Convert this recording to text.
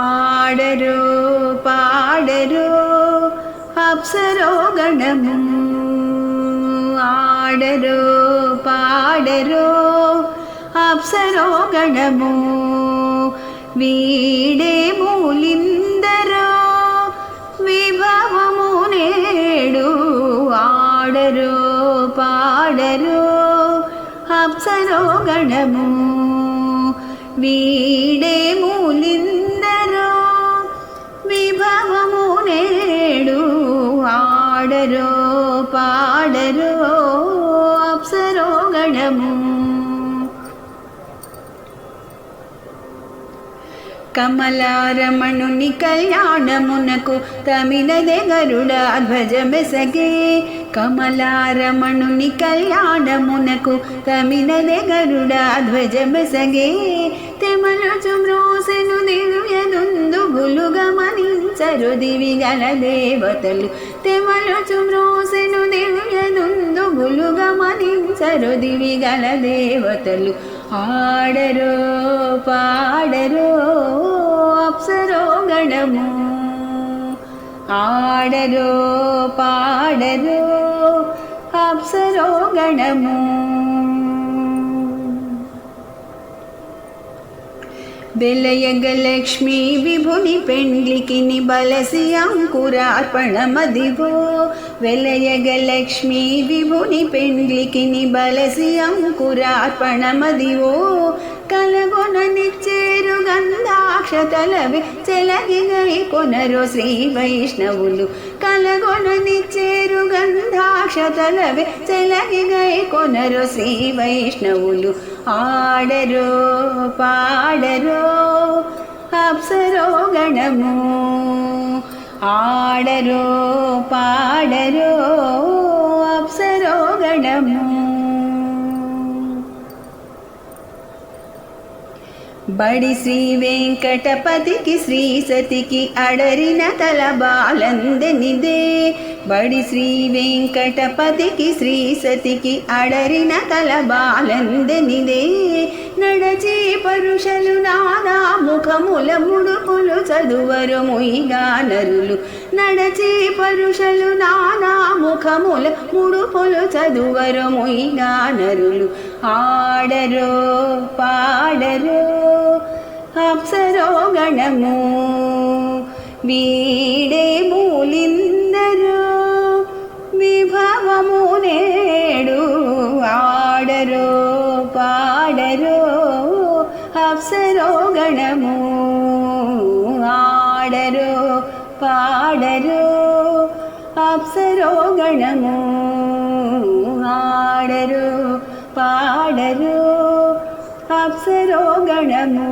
ఆడరో పాడరో అప్సరో గణము ఆడరో పాడరో అప్సరో గణము వీడే మూలిందరో విభవము నేడు ఆడరో పాడరో అప్సరో గణము వీడే పాడరో పాడరో అప్సరో గణము. కమలారమణుని కళ్యాణమునకు తమిళదే గరుడ ధ్వజమెసగే. కమలారమణుని కళ్యాణమునకు తమిళదే గరుడ ధ్వజమెసగే. తెమలుచు మ్రోసెను దివ్యదుందు గులుగమనించరు దివి గల దేవతలు తెమలుచు మ్రోసెను దివ్యదుందు గమనించరు దివి గల దేవతలు. ఆడరో పాడరో అప్సరో గణము. ఆడరో పాడరో అప్సరో గణము. వెలయగలక్ష్మి విభుని పెండ్లికి బలసి అంకురార్పణమదివో వెలయగలక్ష్మి విభుని పెండ్లికి బలసి అంకురార్పణమదివో కలగొననిచ్చేరు గంధాక్షతలవి చెలగిగై కొనరు శ్రీ వైష్ణవులు. కలగొననిచ్చేరు గంధాక్షతలవి చెలగిగై కొనరు శ్రీ వైష్ణవులు. ఆడరో పాడరో అప్సరో గణము. ఆడరో పాడరో అప్సరో గణము. బడి శ్రీ వెంకటపతికి శ్రీ సతికి అడరిన తల బాలందెనిదే. బడి శ్రీ వెంకటపతికి శ్రీ సతికి అడరిన తల బాలందెనిదే. నడచే పరుషలు నానా ముఖములముడు చదువరు ముయిగా నరులు. నడచే పరుషలు నానా ముఖముల ముడుపులు చదువరు ముయిగా నరులు. ఆడరో పాడరో అప్సరో గణము. వీడే మూలిందరో విభవము నేడు. ఆడరో పాడరో అప్సరో గణము. ఆడరో పాడరో అప్సరో గణము ఆడరో పాడరో అప్సరో గణము